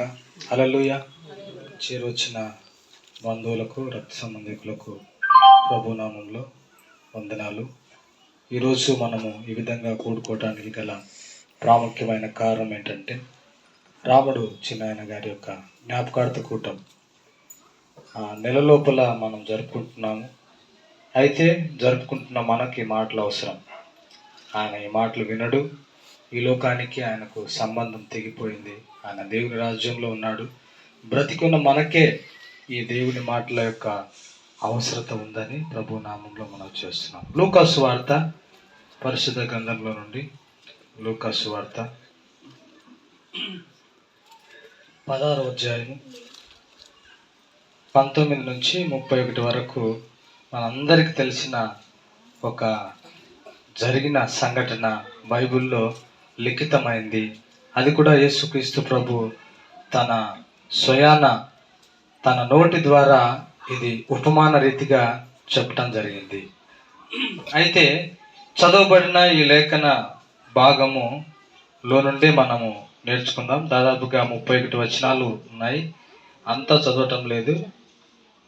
గాక అలలుయ చేరొచ్చిన బంధువులకు రక్త సంబంధికులకు ప్రభునామంలో వందనాలు. ఈరోజు మనము ఈ విధంగా కూడుకోవటానికి గల ప్రాముఖ్యమైన కారణం ఏంటంటే రాముడు చిన్నాయన గారి యొక్క జ్ఞాపకార్థ కూటం. ఆ నెల లోపల మనం జరుపుకుంటున్నాము. అయితే జరుపుకుంటున్న మనకి మాటలు అవసరం. ఆయన ఈ మాటలు వినడు. ఈ లోకానికి ఆయనకు సంబంధం తెగిపోయింది. ఆయన దేవుని రాజ్యంలో ఉన్నాడు. బ్రతికున్న మనకే ఈ దేవుని మాటల యొక్క అవసరత ఉందని ప్రభు నామంలో మనం చేస్తున్నాం. లూకాసు వార్త పరిశుద్ధ గ్రంథంలో నుండి లూకాసు వార్త. పదహారు అధ్యాయం పంతొమ్మిది నుంచి ముప్పై ఒకటి వరకు మనందరికీ తెలిసిన ఒక జరిగిన సంఘటన బైబిల్లో లిఖితమైంది. అది కూడా యేసుక్రీస్తు ప్రభు తన స్వయాన తన నోటి ద్వారా ఇది ఉపమాన రీతిగా చెప్పటం జరిగింది. అయితే చదవబడిన ఈ లేఖన భాగము లో నుండి మనము నేర్చుకుందాం. దాదాపుగా ముప్పై ఒకటి వచనాలు ఉన్నాయి. అంతా చదవటం లేదు.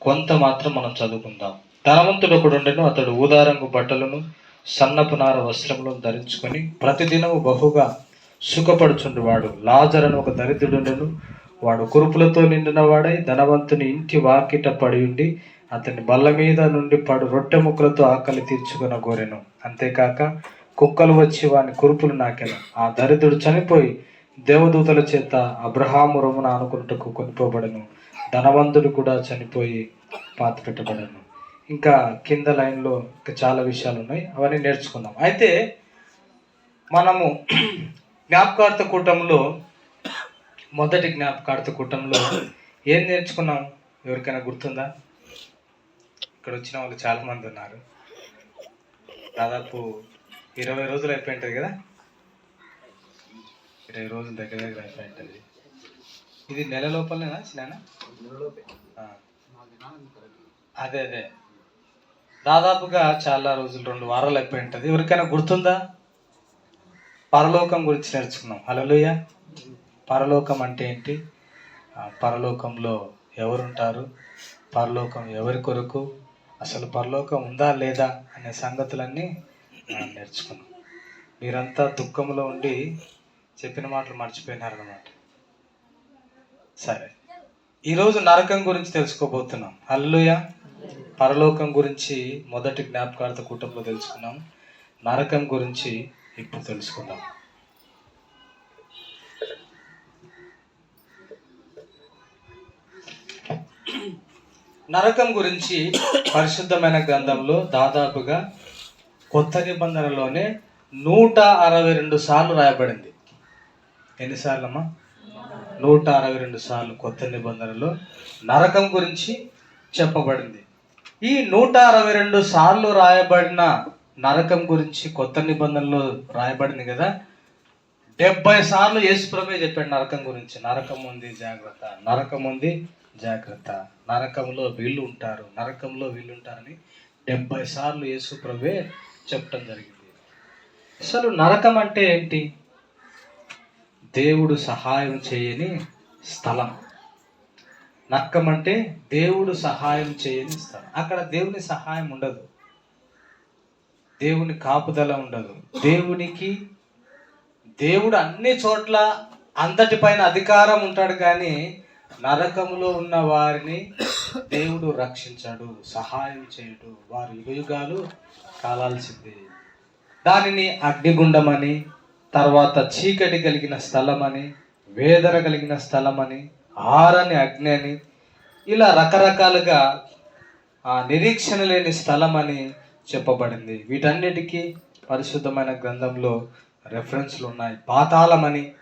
కొంత మాత్రం మనం చదువుకుందాం. ధనవంతుడు ఒకడు ఉండెను అతడు ఊదారంగు బట్టలను సన్నపు నార వస్త్రములను ధరించుకొని ప్రతిదినము బహుగా సుఖపడుచుండువాడు. లాజరను ఒక దరిద్రుడును వాడు కురుపులతో నిండిన వాడై ధనవంతుని ఇంటి వాకిట పడి ఉండి అతని బల్ల మీద నుండి పడు రొట్టె ముక్కలతో ఆకలి తీర్చుకున్న గోరెను. అంతేకాక కుక్కలు వచ్చి వాని కురుపులు నాకెను. ఆ దరిద్రుడు చనిపోయి దేవదూతల చేత అబ్రహాము రమున అనుకున్నట్టుకు కొనిపోబడను. ధనవంతుడు కూడా చనిపోయి పాత పెట్టబడను ఇంకా కింద లైన్లో ఇంకా చాలా విషయాలు ఉన్నాయి అవన్నీ నేర్చుకుందాం. అయితే మనము జ్ఞాపకార్థ కూటంలో మొదటి జ్ఞాపకార్థ కూటంలో ఏం నేర్చుకున్నాం ఎవరికైనా గుర్తుందా? ఇక్కడ వచ్చిన వాళ్ళు చాలా మంది ఉన్నారు. దాదాపు ఇరవై రోజులు అయిపోయి ఉంటుంది కదా? ఇరవై రోజుల దగ్గర దగ్గర అయిపోయి ఉంటుంది ఇది నెల లోపలేనా చిన్న అదే అదే. దాదాపుగా చాలా రోజులు రెండు వారాలు అయిపోయి ఉంటుంది ఎవరికైనా గుర్తుందా? పరలోకం గురించి నేర్చుకున్నాం హలోయ పరలోకం అంటే ఏంటి? ఆ, పరలోకంలో ఎవరుంటారు? పరలోకం ఎవరి కొరకు? అసలు పరలోకం ఉందా లేదా అనే సంగతులన్నీ మనం నేర్చుకున్నాం మీరంతా దుఃఖంలో ఉండి చెప్పిన మాటలు మర్చిపోయినారన్నమాట. సరే. ఈరోజు నరకం గురించి తెలుసుకోబోతున్నాం. హల్లుయ పరలోకం గురించి మొదటి జ్ఞాపకార్థ కూటంలో తెలుసుకున్నాం. నరకం గురించి ఇప్పుడు తెలుసుకుందాం. నరకం గురించి పరిశుద్ధమైన గ్రంథంలో దాదాపుగా కొత్త నిబంధనలోనే నూట అరవై రెండు సార్లు రాయబడింది. ఎన్నిసార్లు అమ్మా నూట అరవై రెండు సార్లు కొత్త నిబంధనలో నరకం గురించి చెప్పబడింది. ఈ నూట అరవై రెండు సార్లు రాయబడిన నరకం గురించి కొత్త నిబంధనలో రాయబడింది కదా? డెబ్బై సార్లు యేసుప్రభే చెప్పాడు నరకం గురించి. నరకం ఉంది జాగ్రత్త. నరకం ఉంది జాగ్రత్త. నరకంలో వీళ్ళు ఉంటారు. నరకంలో వీళ్ళు ఉంటారని డెబ్బై సార్లు యేసుప్రభే చెప్పడం జరిగింది. అసలు నరకం అంటే ఏంటి? దేవుడు సహాయం చేయని స్థలం. నరకం అంటే దేవుడు సహాయం చేయని స్థలం. అక్కడ దేవుని సహాయం ఉండదు. దేవుని కాపుదల ఉండదు. దేవునికి దేవుడు అన్ని చోట్ల అంతటిపైన అధికారం ఉంటాడు కానీ నరకములో ఉన్న వారిని దేవుడు రక్షించాడు సహాయం చేయడు. వారు యుగయుగాలు కాలాల్సిందే. దానిని అగ్నిగుండమని తర్వాత చీకటి కలిగిన స్థలమని వేదన కలిగిన స్థలమని ఆరని అగ్ని అని ఇలా రకరకాలుగా ఆ నిరీక్షణ లేని స్థలమని చెప్పబడింది. వీటన్నిటికీ పరిశుద్ధమైన గ్రంథంలో రెఫరెన్స్లు ఉన్నాయి. పాతాళమని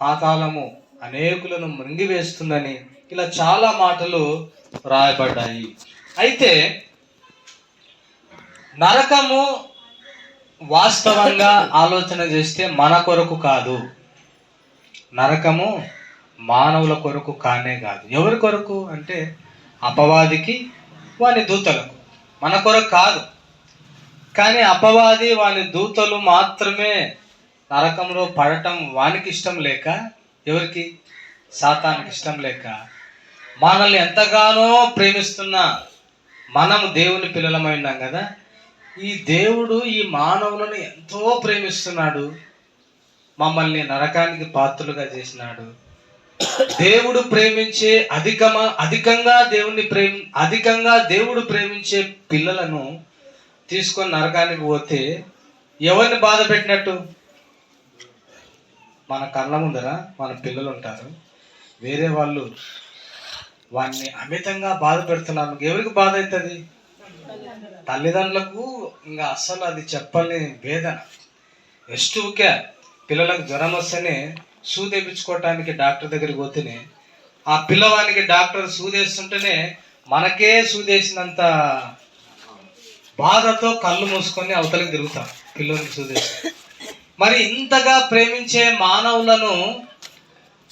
పాతాళము అనేకులను మృంగివేస్తుందని ఇలా చాలా మాటలు రాయబడ్డాయి. అయితే నరకము వాస్తవంగా ఆలోచన చేస్తే మన కొరకు కాదు. నరకము మానవుల కొరకు కానే కాదు. ఎవరి కొరకు? అంటే అపవాదికి వాని దూతలకు. మన కొరకు కాదు. కానీ అపవాది వాని దూతలు మాత్రమే నరకంలో పడటం వానికి ఇష్టం లేక ఎవరికి? సాతానికి ఇష్టం లేక. మనల్ని ఎంతగానో ప్రేమిస్తున్న మనము దేవుని పిల్లలమై ఉన్నాం కదా. ఈ దేవుడు ఈ మానవులను ఎంతో ప్రేమిస్తున్నాడు. మమ్మల్ని నరకానికి పాత్రులుగా చేసినాడు. దేవుడు ప్రేమించే అధికమా అధికంగా దేవుణ్ణి ప్రేమ అధికంగా దేవుడు ప్రేమించే పిల్లలను తీసుకొని నరకానికి పోతే ఎవరిని బాధ పెట్టినట్టు? మన కళ్ళ ముందర మన పిల్లలు ఉంటారు వేరే వాళ్ళు వాడిని అమితంగా బాధ పెడుతున్నారు. ఎవరికి బాధ అవుతుంది తల్లిదండ్రులకు ఇంకా అస్సలు అది చెప్పని వేదన. ఎస్ట్ ఊకే పిల్లలకు జ్వరం వస్తేనే సూదేపించుకోవటానికి డాక్టర్ దగ్గరికి పోతేనే ఆ పిల్లవానికి డాక్టర్ సూదేస్తుంటేనే మనకే సూదేసినంత బాధతో కళ్ళు మూసుకొని అవతలకి తిరుగుతాం పిల్లలకి సూదేసి మరి ఇంతగా ప్రేమించే మానవులను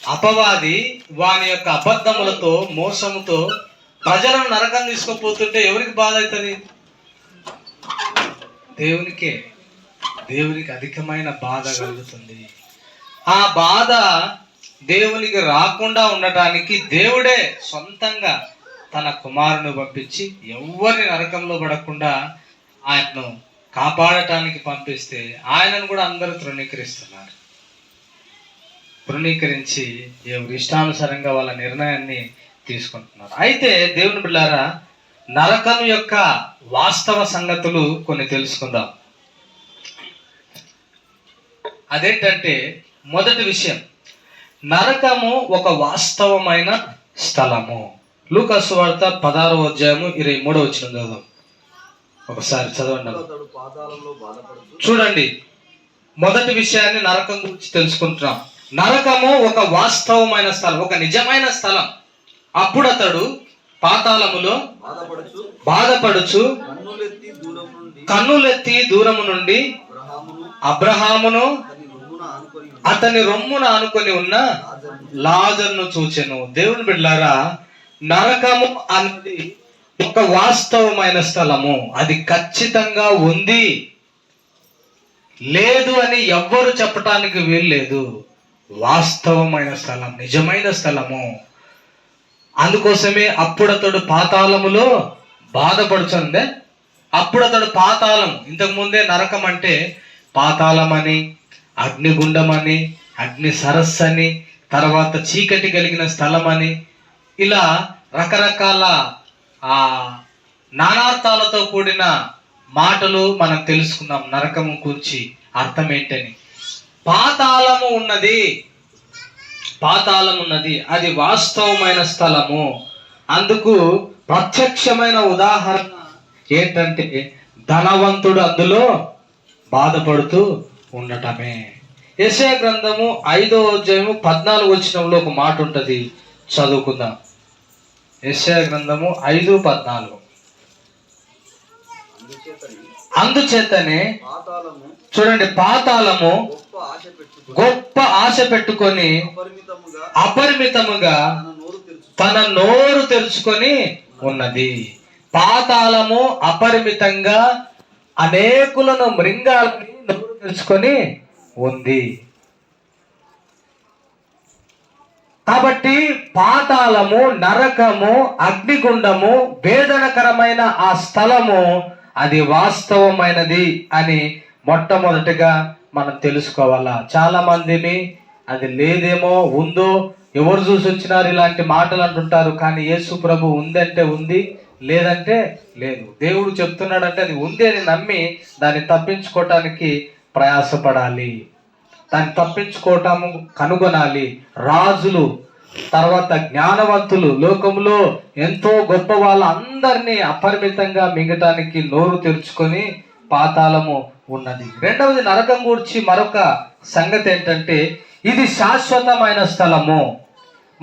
అపవాది వాని యొక్క అబద్ధములతో మోసముతో ప్రజలను నరకం తీసుకుపోతుంటే ఎవరికి బాధ అవుతుంది? దేవునికే. దేవునికి అధికమైన బాధ కలుగుతుంది. ఆ బాధ దేవునికి రాకుండా ఉండటానికి దేవుడే సొంతంగా తన కుమారుని పంపించి ఎవరిని నరకంలో పడకుండా ఆయనను కాపాడటానికి పంపిస్తే ఆయనను కూడా అందరూ తృణీకరిస్తున్నారు. తృణీకరించి ఎవరి ఇష్టానుసారంగా వాళ్ళ నిర్ణయాన్ని తీసుకుంటున్నారు. అయితే దేవుని బిళ్ళారా నరకం యొక్క వాస్తవ సంగతులు కొన్ని తెలుసుకుందాం. అదేంటంటే మొదటి విషయం నరకము ఒక వాస్తవమైన స్థలము. లూకాసు వార్త పదహారవ అధ్యాయము ఇరవై మూడవ వచ్చిన చదువు ఒకసారి చదవండి చూడండి మొదటి విషయాన్ని నరకం గురించి తెలుసుకుంటున్నాం. నరకము ఒక వాస్తవమైన స్థలం ఒక నిజమైన స్థలం. అప్పుడు అతడు పాతాళములో బాధపడుచు కన్నులెత్తి దూరము నుండి అబ్రహామును అతని రొమ్మున అనుకొని ఉన్న లాజర్ను చూచెను. దేవుని బిడ్డారా నరకము అన్నది ఒక వాస్తవమైన స్థలము. అది ఖచ్చితంగా ఉంది. లేదు అని ఎవ్వరు చెప్పటానికి వీల్లేదు. వాస్తవమైన స్థలం నిజమైన స్థలము. అందుకోసమే అప్పుడతడు పాతాళములో బాధపడుచుందే అప్పుడతడు పాతాళం ఇంతకు ముందే నరకం అంటే పాతాళం అని అగ్నిగుండం అని అగ్ని సరస్సు అని తర్వాత చీకటి కలిగిన స్థలం అని ఇలా రకరకాల ఆ నానార్థాలతో కూడిన మాటలు మనం తెలుసుకున్నాం నరకము గురించి అర్థం ఏంటని పాతాళము ఉన్నది. పాతాళం ఉన్నది. అది వాస్తవమైన స్థలము. అందుకు ప్రత్యక్షమైన ఉదాహరణ ఏంటంటే ధనవంతుడు అందులో బాధపడుతూ ఉండటమే. యెషయా గ్రంథము ఐదో అధ్యాయము పద్నాలుగు వచ్చినంలో ఒక మాట ఉంటుంది. చదువుకుందాం. యెషయా గ్రంథము ఐదు పద్నాలుగు. అందుచేతనే చూడండి పాతాళము గొప్ప ఆశ పెట్టుకొని అపరిమితముగా తన నోరు తన నోరు తెరుచుకొని ఉన్నది. పాతాళము అపరిమితంగా అనేకులను మృంగాలని తెలుసుకొని ఉంది. కాబట్టి పాతాళము నరకము అగ్నిగుండము వేదనకరమైన ఆ స్థలము అది వాస్తవమైనది అని మొట్టమొదటిగా మనం తెలుసుకోవాలా? చాలా మందిని అది లేదేమో ఉందో ఎవరు చూసి వచ్చినారు ఇలాంటి మాటలు అంటుంటారు కానీ యేసు ప్రభు ఉందంటే ఉంది లేదంటే లేదు. దేవుడు చెప్తున్నాడంటే అది ఉంది అని నమ్మి దాన్ని తప్పించుకోవటానికి ప్రయాసపడాలి. దాన్ని తప్పించుకోవటము కనుగొనాలి. రాజులు తర్వాత జ్ఞానవంతులు లోకంలో ఎంతో గొప్ప వాళ్ళందరినీ అపరిమితంగా మింగటానికి నోరు తెరుచుకొని పాతాళము ఉన్నది. రెండవది నరకం గురించి మరొక సంగతి ఏంటంటే ఇది శాశ్వతమైన స్థలము.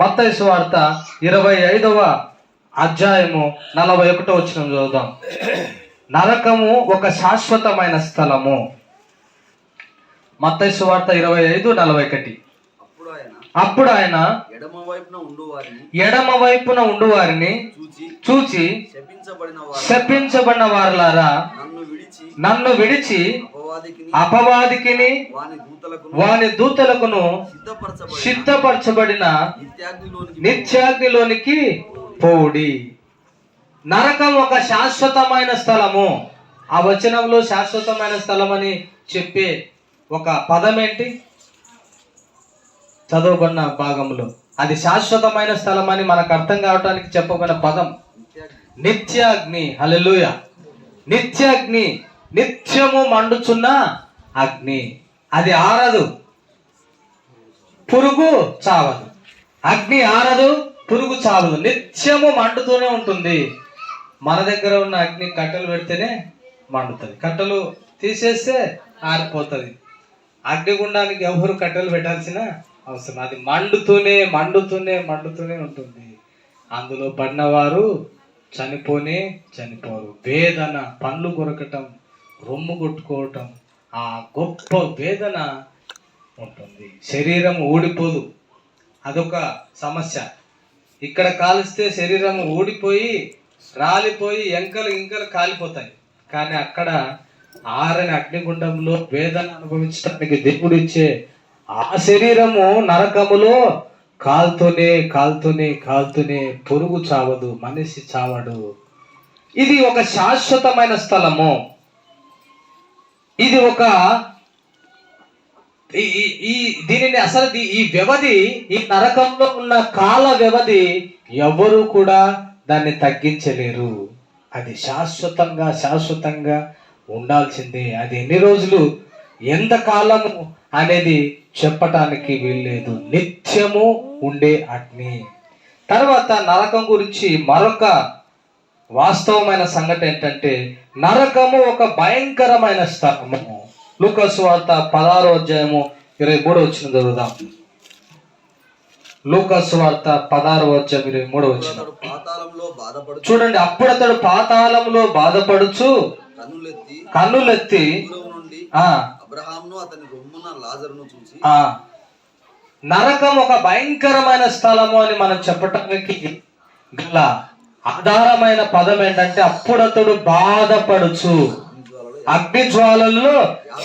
మత్తైసు వార్త ఇరవై ఐదవ అధ్యాయము నలభై ఒకటో వచ్చిన చూద్దాం నరకము ఒక శాశ్వతమైన స్థలము. మత్తయి సువార్త ఇరవై ఐదు నలభై ఒకటి. అప్పుడు ఆయన ఎడమ వైపున ఉండు వారిని ఎడమ వైపున ఉండు వారిని చూచి శపించబడిన వారు శపించబడిన వారులారా నన్ను విడిచి నన్ను విడిచి అపవాదికిని వాని దూతలకు వాని దూతలకును సిద్ధపరచబడిన నిత్యాగ్నిలోనికి పోవుడి నరకం ఒక శాశ్వతమైన స్థలము. ఆ వచనంలో శాశ్వతమైన స్థలం అని చెప్పే ఒక పదం ఏంటి చదవబడిన భాగంలో అది శాశ్వతమైన స్థలం అని మనకు అర్థం కావడానికి చెప్పబడిన పదం. నిత్యాగ్ని. నిత్యాగ్ని నిత్యాగ్ని. నిత్యము మండుచున్న అగ్ని. అది ఆరదు. పురుగు చావదు. అగ్ని ఆరదు పురుగు చావదు. నిత్యము మండుతూనే ఉంటుంది. మన దగ్గర ఉన్న అగ్ని కట్టెలు పెడితేనే మండుతుంది. కట్టెలు తీసేస్తే ఆరిపోతుంది. అగ్నిగుండానికి ఎవరు కట్టెలు పెట్టాల్సిన అవసరం అది మండుతూనే మండుతూనే మండుతూనే ఉంటుంది. అందులో పడినవారు చనిపోనే చనిపోరు. వేదన పండ్లు కొరకటం రొమ్ము కొట్టుకోవటం ఆ గొప్ప వేదన ఉంటుంది. శరీరం ఊడిపోదు. అదొక సమస్య. ఇక్కడ కాలిస్తే శరీరం ఊడిపోయి రాలిపోయి ఎంకలు ఇంకలు కాలిపోతాయి. కానీ అక్కడ ఆరని అగ్నిగుండంలో వేదన అనుభవించడానికి దేవుడు ఇచ్చే ఆ శరీరము నరకములో కాల్తూనే కాల్తూనే కాల్తూనే పొరుగు చావదు మనిషి చావడు. ఇది ఒక శాశ్వతమైన స్థలము. ఇది ఒక ఈ దీనిని అసలు ఈ వ్యవధి ఈ నరకంలో ఉన్న కాల వ్యవధి ఎవరు కూడా దాన్ని తగ్గించలేరు. అది శాశ్వతంగా శాశ్వతంగా ఉండాల్సిందే. అది ఎన్ని రోజులు? ఎంత కాలము అనేది చెప్పటానికి వీల్లేదు. నిత్యము ఉండే అగ్ని. తర్వాత నరకం గురించి మరొక వాస్తవమైన సంగతి ఏంటంటే నరకము ఒక భయంకరమైన స్థలము. లూకస్ వార్త పదహారో అధ్యాయము ఇరవై మూడో వచ్చిన చదువుదాం. లూకస్ వార్త పదహారో అధ్యాయం ఇరవై మూడో వచ్చిన చూడండి అప్పుడు అతడు పాతాళంలో బాధపడుచు కన్నులెత్తి అబ్రహాంను అతని రొమ్మున లాజరును చూసి ఆ. నరకం ఒక భయంకరమైన స్థలము అని మనం చెప్పటానికి గల ఆధారమైన పదం ఏంటంటే అప్పుడు అతడు బాధపడుచు అగ్ని జ్వాలల్లో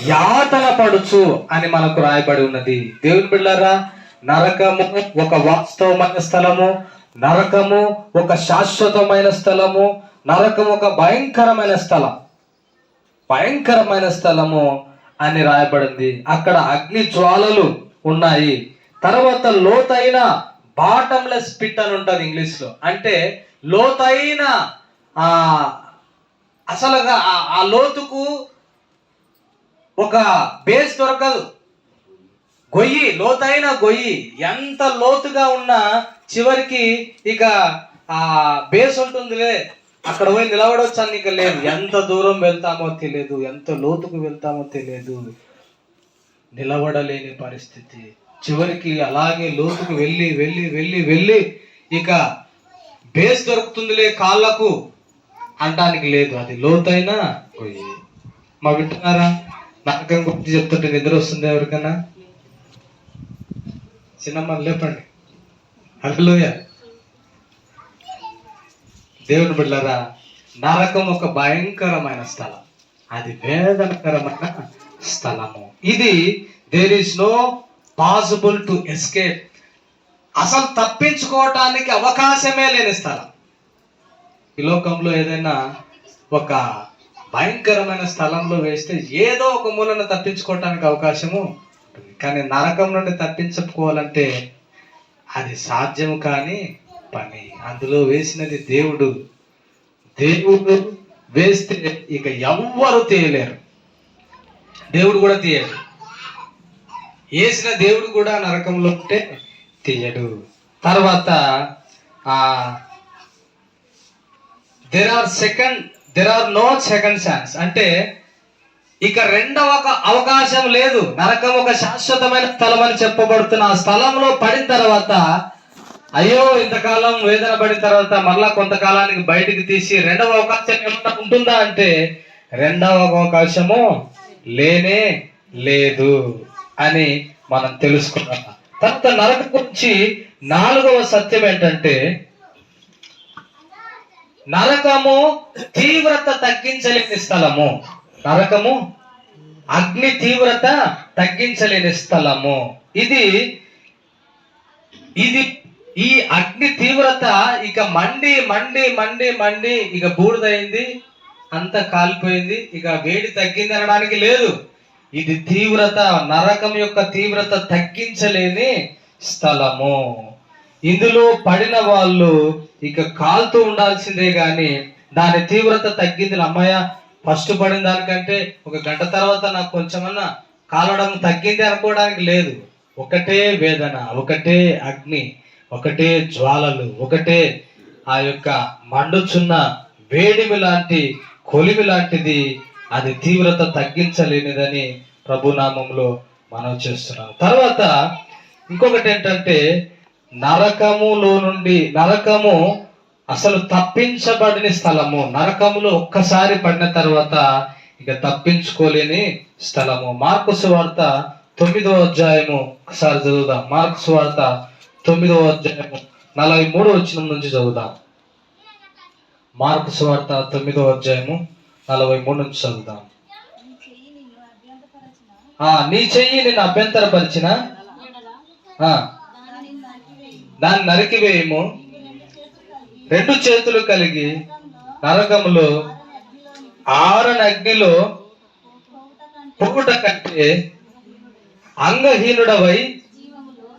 యాతన పడుచు అని మనకు రాయబడి ఉన్నది. దేవుని బిళ్ళారా నరకము ఒక వాస్తవమైన స్థలము నరకము ఒక శాశ్వతమైన స్థలము నరకం ఒక భయంకరమైన స్థలం. భయంకరమైన స్థలము అని రాయబడింది. అక్కడ అగ్ని జ్వాలలు ఉన్నాయి. తర్వాత లోతైన బాటంలెస్ పిట్ అని ఉంటుంది ఇంగ్లీష్లో. అంటే లోతైన ఆ అసలుగా ఆ లోతుకు ఒక బేస్ దొరకదు. గొయ్యి లోతైన గొయ్యి ఎంత లోతుగా ఉన్నా చివరికి ఇక ఆ బేస్ ఉంటుందిలే. అక్కడ పోయి నిలబడొచ్చాను ఇక లేదు. ఎంత దూరం వెళ్తామో తెలియదు ఎంత లోతుకు వెళ్తామో తెలియదు నిలబడలేని పరిస్థితి. చివరికి అలాగే లోతుకు వెళ్ళి వెళ్ళి వెళ్ళి వెళ్ళి ఇక బేస్ దొరుకుతుందిలే కాళ్ళకు అంటానికి లేదు. అది లోతైనా? పోయి మా వింటున్నారా? నాకం గురించి చెప్తుంటే నిద్ర వస్తుంది ఎవరికైనా? చిన్నమ్మ లేపండి. హలోయ దేవుని బిడ్డలారా నరకం ఒక భయంకరమైన స్థలం. అది వేదనకరమైన స్థలము. ఇది there is no possible to escape అసలు తప్పించుకోవటానికి అవకాశమే లేని స్థలం. ఈ లోకంలో ఏదైనా ఒక భయంకరమైన స్థలంలో వేస్తే ఏదో ఒక మూలన తప్పించుకోవటానికి అవకాశము కానీ నరకం నుండి తప్పించుకోవాలంటే అది సాధ్యము కానీ పని. అందులో వేసినది దేవుడు. దేవుడు వేస్తే ఇక ఎవ్వరు తీయలేరు దేవుడు కూడా తీయడు. వేసిన దేవుడు కూడా నరకంలో ఉంటే తీయడు. తర్వాత ఆ there are second there are no second chance అంటే ఇక రెండవ అవకాశం లేదు. నరకం ఒక శాశ్వతమైన స్థలం అని చెప్పబడుతున్న ఆ స్థలంలో పడిన తర్వాత అయ్యో ఇంతకాలం వేదన పడిన తర్వాత మళ్ళా కొంతకాలానికి బయటికి తీసి రెండవ అవకాశం ఏమన్నా ఉంటుందా అంటే రెండవ అవకాశము లేనే లేదు అని మనం తెలుసుకున్నాం. తర్వాత నరక గురించి నాలుగవ సత్యం ఏంటంటే నరకము తీవ్రత తగ్గించలేని స్థలము. నరకము అగ్ని తీవ్రత తగ్గించలేని స్థలము. ఇది ఇది ఈ అగ్ని తీవ్రత ఇక మండి మండి మండి మండి ఇక బూడిదైంది అంత కాలిపోయింది ఇక వేడి తగ్గింది అనడానికి లేదు. ఇది తీవ్రత నరకం యొక్క తీవ్రత తగ్గించలేని స్థలము. ఇందులో పడిన వాళ్ళు ఇక కాలుతూ ఉండాల్సిందే గాని దాని తీవ్రత తగ్గింది. అమ్మాయ ఫస్ట్ పడిన దానికంటే ఒక గంట తర్వాత నాకు కొంచెమన్నా కాలడం తగ్గింది అనుకోవడానికి లేదు. ఒకటే వేదన ఒకటే అగ్ని. ఒకటే జ్వాలలు ఒకటే ఆ యొక్క మండుచున్న వేడిమి లాంటి కొలిమి లాంటిది అది తీవ్రత తగ్గించలేనిదని ప్రభునామంలో మనం చేస్తున్నాం. తర్వాత ఇంకొకటి ఏంటంటే నరకములో నుండి నరకము అసలు తప్పించబడిన స్థలము నరకములో ఒక్కసారి పడిన తర్వాత ఇక తప్పించుకోలేని స్థలము. మార్కు సువార్త తొమ్మిదో అధ్యాయము ఒకసారి చదువుదాం. మార్కు సువార్త తొమ్మిదవ అధ్యాయము నలభై మూడో వచ్చిన నుంచి చదువుదాం. మార్కు సువార్త తొమ్మిదవ అధ్యాయము నలభై మూడు నుంచి చదువుదాం. నీ చెయ్యి నేను అభ్యంతరపరిచిన? దాన్ని నరికివేయము. రెండు చేతులు కలిగి నరకములో ఆరని అగ్నిలో పొగుట కట్టే అంగహీనుడవై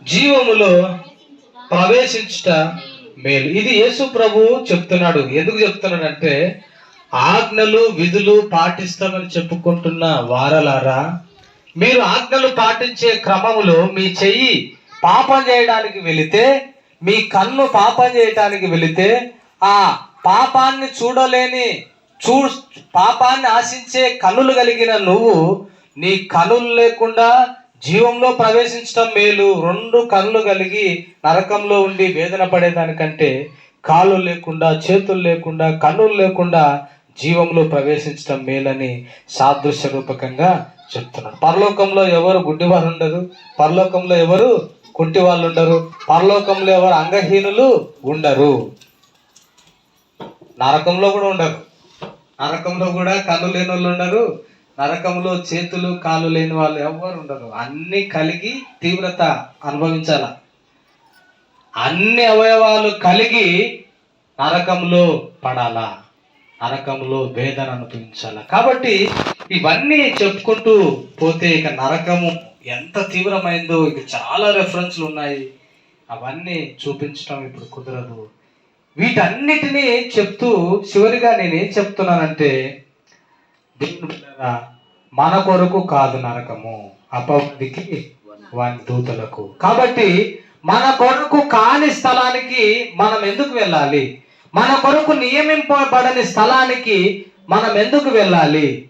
జీవములో ప్రవేశించుట మేలు. ఇది యేసు ప్రభు చెప్తున్నాడు. ఎందుకు చెప్తున్నాడంటే ఆజ్ఞలు విధులు పాటిస్తామని చెప్పుకుంటున్న వారలారా మీరు ఆజ్ఞలు పాటించే క్రమంలో మీ చెయ్యి పాపం చేయడానికి వెళితే మీ కన్ను పాపం చేయడానికి వెళితే ఆ పాపాన్ని చూడలేని చూ పాపాన్ని ఆశించే కన్నులు కలిగిన నువ్వు నీ కనులు లేకుండా జీవంలో ప్రవేశించడం మేలు. రెండు కళ్ళు కలిగి నరకంలో ఉండి వేదన పడేదానికంటే కాళ్ళు లేకుండా చేతులు లేకుండా కన్నులు లేకుండా జీవంలో ప్రవేశించడం మేలని సాదృశ్య రూపకంగా చెప్తున్నాడు. పరలోకంలో ఎవరు గుడ్డివారు ఉండరు. పరలోకంలో ఎవరు కుంటి వాళ్ళు ఉండరు. పరలోకంలో ఎవరు అంగహీనులు ఉండరు. నరకంలో కూడా ఉండరు. నరకంలో కూడా కళ్ళు లేని వాళ్ళు ఉండరు. నరకంలో చేతులు కాలు లేని వాళ్ళు ఎవ్వరు ఉండరు. అన్ని కలిగి తీవ్రత అనుభవించాల. అన్ని అవయవాలు కలిగి నరకంలో పడాలా. నరకంలో వేదన అనుభవించాల. కాబట్టి ఇవన్నీ చెప్పుకుంటూ పోతే ఇక నరకము ఎంత తీవ్రమైందో ఇక చాలా రెఫరెన్స్లు ఉన్నాయి. అవన్నీ చూపించడం ఇప్పుడు కుదరదు. వీటన్నిటినీ చెప్తూ చివరిగా నేనేం చెప్తున్నానంటే దేవుని మన కొరకు కాదు నరకము అపవాదికి వాని దూతలకు. కాబట్టి మన కొరకు కాని స్థలానికి మనం ఎందుకు వెళ్ళాలి? మన కొరకు నియమింపబడని స్థలానికి మనం ఎందుకు వెళ్ళాలి?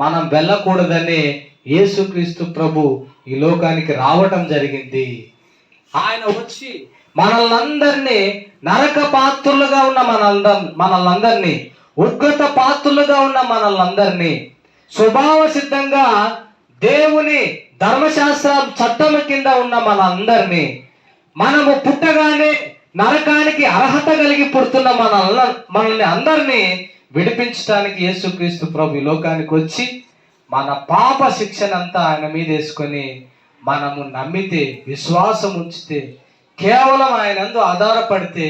మనం వెళ్ళకూడదని యేసుక్రీస్తు ప్రభు ఈ లోకానికి రావటం జరిగింది. ఆయన వచ్చి మనల్నందరినీ నరక పాత్రులుగా ఉన్న మనల్ని మనల్నందరినీ ఉగ్రత పాత్రులుగా ఉన్న మనల్నందరినీ స్వభావ సిద్ధంగా దేవుని ధర్మశాస్త్ర చట్టం కింద ఉన్న మనందరినీ మనము పుట్టగానే నరకానికి అర్హత కలిగి పుడుతున్న మన మనల్ని అందరినీ విడిపించడానికి యేసుక్రీస్తు ప్రభు ఈ లోకానికి వచ్చి మన పాప శిక్షనంతా ఆయన మీద వేసుకొని మనము నమ్మితే విశ్వాసం ఉంచితే కేవలం ఆయనందు ఆధారపడితే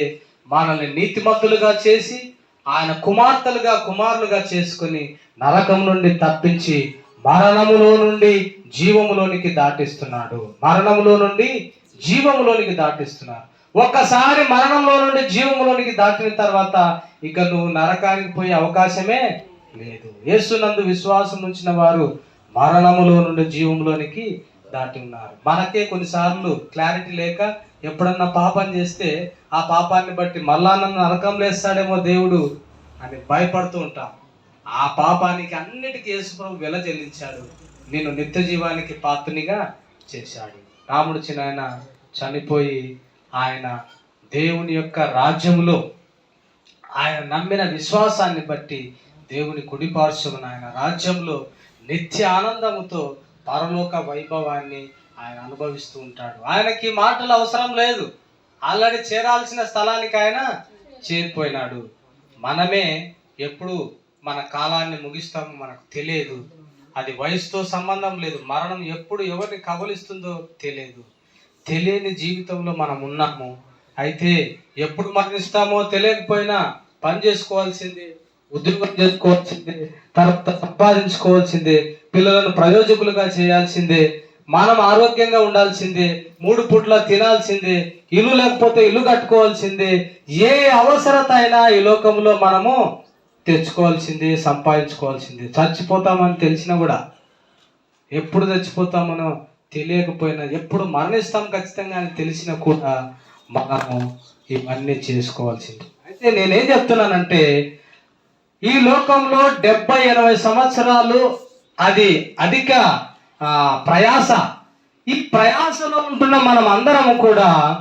మనల్ని నీతిమంతులుగా చేసి ఆయన కుమార్తెలుగా కుమారులుగా చేసుకొని నరకం నుండి తప్పించి మరణములో నుండి జీవములోనికి దాటిస్తున్నాడు. మరణములో నుండి జీవములోనికి దాటిస్తున్నాడు. ఒక్కసారి మరణంలో నుండి జీవములోనికి దాటిన తర్వాత ఇక నువ్వు నరకానికి పోయే అవకాశమే లేదు. యేసునందు విశ్వాసం ఉంచిన వారు మరణములో నుండి జీవంలోనికి దాటి ఉన్నారు. మనకే కొన్నిసార్లు క్లారిటీ లేక ఎప్పుడన్నా పాపం చేస్తే ఆ పాపాన్ని బట్టి మళ్ళా నన్ను నరకం లేస్తాడేమో దేవుడు అని భయపడుతూ ఉంటాం. ఆ పాపానికి అన్నిటికీ యేసుప్రభు వెల చెల్లించాడు. నేను నిత్య జీవానికి పాత్రునిగా చేశాడు. రాముడు చిన్న ఆయన చనిపోయి ఆయన దేవుని యొక్క రాజ్యములో ఆయన నమ్మిన విశ్వాసాన్ని బట్టి దేవుని కుడిపార్శ్వమున ఆయన రాజ్యంలో నిత్య ఆనందముతో పరలోక వైభవాన్ని ఆయన అనుభవిస్తూ ఉంటాడు. ఆయనకి మాటలు అవసరం లేదు. ఆల్రెడీ చేరాల్సిన స్థలానికి ఆయన చేరిపోయినాడు. మనమే ఎప్పుడు మన కాలాన్ని ముగిస్తామో మనకు తెలియదు. అది వయసుతో సంబంధం లేదు. మరణం ఎప్పుడు ఎవరిని కబలిస్తుందో తెలియదు. తెలియని జీవితంలో మనం ఉన్నాము. అయితే ఎప్పుడు మరణిస్తామో తెలియకపోయినా పని చేసుకోవాల్సిందే ఉద్యోగం చేసుకోవాల్సిందే తర్వాత సంపాదించుకోవాల్సిందే పిల్లలను ప్రయోజకులుగా చేయాల్సిందే మనం ఆరోగ్యంగా ఉండాల్సిందే మూడు పూట్ల తినాల్సిందే ఇల్లు లేకపోతే ఇల్లు కట్టుకోవాల్సిందే ఏ అవసరత అయినా ఈ లోకంలో మనము తెచ్చుకోవాల్సిందే సంపాదించుకోవాల్సిందే. చచ్చిపోతామని తెలిసినా కూడా ఎప్పుడు చచ్చిపోతామనో తెలియకపోయినా ఎప్పుడు మరణిస్తాం ఖచ్చితంగా అని తెలిసినా కూడా మనము ఇవన్నీ చేసుకోవాల్సింది. అయితే నేనేం చెప్తున్నానంటే ఈ లోకంలో డెబ్బై ఎనభై సంవత్సరాలు అది అధిక ప్రయాస. ఈ ప్రయాసలో ఉంటున్న మనం అందరము కూడా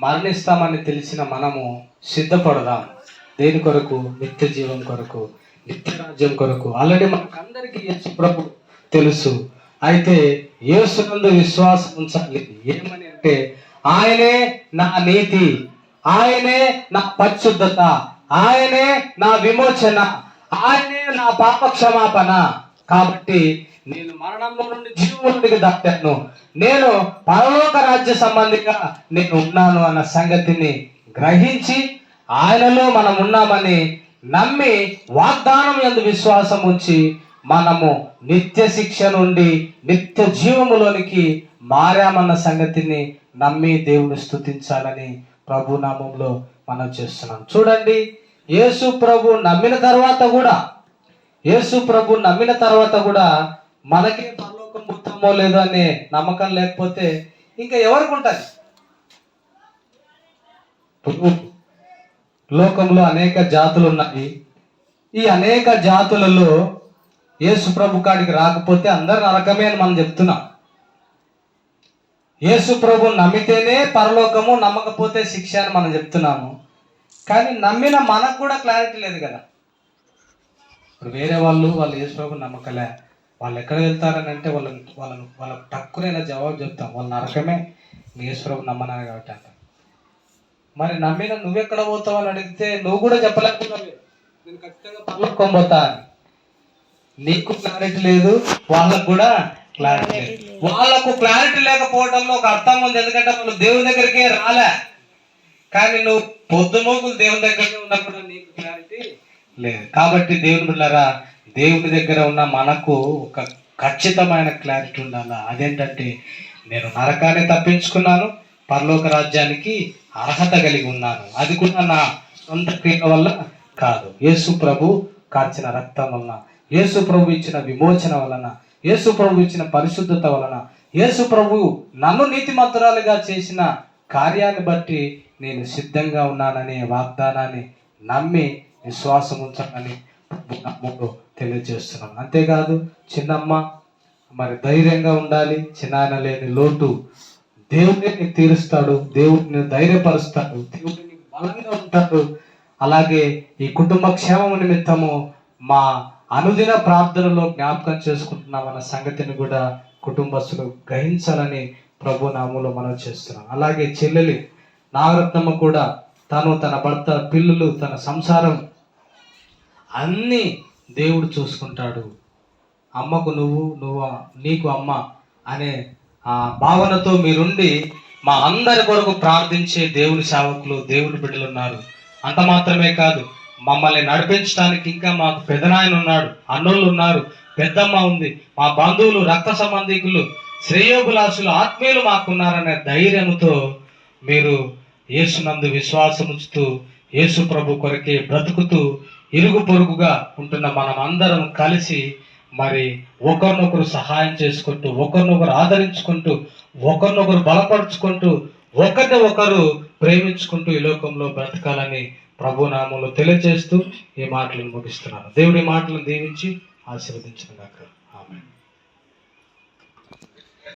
మరణిస్తామని తెలిసిన మనము సిద్ధపడదాం. దేని కొరకు? నిత్య జీవం కొరకు నిత్య రాజ్యం కొరకు. ఆల్రెడీ మనకందరికీ యేసు ప్రభు తెలుసు. అయితే యేసునందు విశ్వాసం ఉంచాలి. ఏమని అంటే ఆయనే నా నీతి ఆయనే నా పరిశుద్ధత ఆయనే నా విమోచన ఆయనే నా పాప క్షమాపణ కాబట్టి నేను మరణంలో నుండి జీవంలోనికి దాటాను నేను పరలోక రాజ్య సంబంధిగా నేను ఉన్నాను అన్న సంగతిని గ్రహించి ఆయనలో మనం ఉన్నామని నమ్మి వాగ్దానం ఎందు విశ్వాసం ఉంచి మనము నిత్య శిక్ష నుండి నిత్య జీవములోనికి మారామన్న సంగతిని నమ్మి దేవుని స్థుతించాలని ప్రభు నామంలో మనం చేస్తున్నాం. చూడండి యేసు ప్రభు నమ్మిన తర్వాత కూడా యేసు ప్రభు నమ్మిన తర్వాత కూడా మనకే పరలోకం పుట్టమో లేదో అనే నమ్మకం లేకపోతే ఇంకా ఎవరికి ఉంటుంది? లోకంలో అనేక జాతులు ఉన్నాయి. ఈ అనేక జాతులలో యేసు ప్రభు కాడికి రాకపోతే అందరు నరకమే అని మనం చెప్తున్నాం. యేసు ప్రభు నమ్మితేనే పరలోకము నమ్మకపోతే శిక్ష అని మనం చెప్తున్నాము. కానీ నమ్మిన మనకు కూడా క్లారిటీ లేదు కదా. ఇప్పుడు వేరే వాళ్ళు వాళ్ళు యేసు ప్రభు నమ్మకలే. వాళ్ళు ఎక్కడ వెళ్తారని అంటే వాళ్ళని వాళ్ళని వాళ్ళకి తక్కువ జవాబు చెప్తాం. వాళ్ళ నరకమే ప్రభు నమ్మనారు కాబట్టి అంట. మరి నమ్మిన నువ్వెక్కడ పోతావు అని అడిగితే నువ్వు కూడా చెప్పలేకపోతున్నావు నేను ఖచ్చితంగా పరలోకం పోతా అని. నీకు క్లారిటీ లేదు వాళ్ళకు కూడా క్లారిటీ లేదు. వాళ్ళకు క్లారిటీ లేకపోవడంలో ఒక అర్థం ఉంది. ఎందుకంటే వాళ్ళు దేవుని దగ్గరికే రాలే. కానీ నువ్వు పొద్దుమోకులు దేవుని దగ్గరే ఉన్నప్పుడు నీకు క్లారిటీ లేదు. కాబట్టి దేవుని బిడ్డలారా దేవుడి దగ్గర ఉన్న మనకు ఒక ఖచ్చితమైన క్లారిటీ ఉండాలా? అదేంటంటే నేను నరకాన్ని తప్పించుకున్నాను పరలోక రాజ్యానికి అర్హత కలిగి ఉన్నాను. అది కూడా నా సొంత క్రియ వల్ల కాదు. యేసు ప్రభు కార్చిన రక్తం వలన యేసు ప్రభు ఇచ్చిన విమోచన వలన యేసు ప్రభు ఇచ్చిన పరిశుద్ధత వలన యేసు ప్రభు నన్ను నీతిమంతురాలుగా చేసిన కార్యాన్ని బట్టి నేను సిద్ధంగా ఉన్నాననే వాగ్దానాన్ని నమ్మి విశ్వాసం ఉంచాలని నమ్ముడు తెలియజేస్తున్నాను అంతేకాదు చిన్నమ్మ మరి ధైర్యంగా ఉండాలి. చిన్నాయన లేని లోటు దేవుడిని నీకు తీరుస్తాడు. దేవుడిని ధైర్యపరుస్తాడు. దేవుడిని నీకు బలంగా ఉంటాడు. అలాగే ఈ కుటుంబ క్షేమం నిమిత్తము మా అనుదిన ప్రార్థనలో జ్ఞాపకం చేసుకుంటున్నామన్న సంగతిని కూడా కుటుంబస్తులు గ్రహించాలని ప్రభు నామంలో మనం చేస్తున్నాం. అలాగే చెల్లెలి నాగరత్నమ్మ కూడా తను తన భర్త పిల్లలు తన సంసారం అన్నీ దేవుడు చూసుకుంటాడు. అమ్మకు నువ్వు నువ్వు నీకు అమ్మ అనే ఆ భావనతో మీరుండి మా అందరి కొరకు ప్రార్థించే దేవుని సేవకులు దేవుని బిడ్డలు ఉన్నారు. అంత మాత్రమే కాదు మమ్మల్ని నడిపించడానికి ఇంకా మాకు పెదనాయన ఉన్నాడు అన్నోళ్ళు ఉన్నారు పెద్దమ్మ ఉంది మా బంధువులు రక్త సంబంధికులు శ్రేయోభిలాసులు ఆత్మీయులు మాకున్నారనే ధైర్యంతో మీరు యేసునందు విశ్వాసం ఉంచుతూ యేసు ప్రభు కొరకే బ్రతుకుతూ ఇరుగు పొరుగుగా ఉంటున్న మనం అందరం కలిసి మరి ఒకరినొకరు సహాయం చేసుకుంటూ ఒకరినొకరు ఆదరించుకుంటూ ఒకరినొకరు బలపరుచుకుంటూ ఒకరిని ఒకరు ప్రేమించుకుంటూ ఈ లోకంలో బ్రతకాలని ప్రభునామంలో తెలియజేస్తూ ఈ మాటలను ముగిస్తున్నాను. దేవుడి మాటలను దీవించి ఆశీర్వదించిన దాకా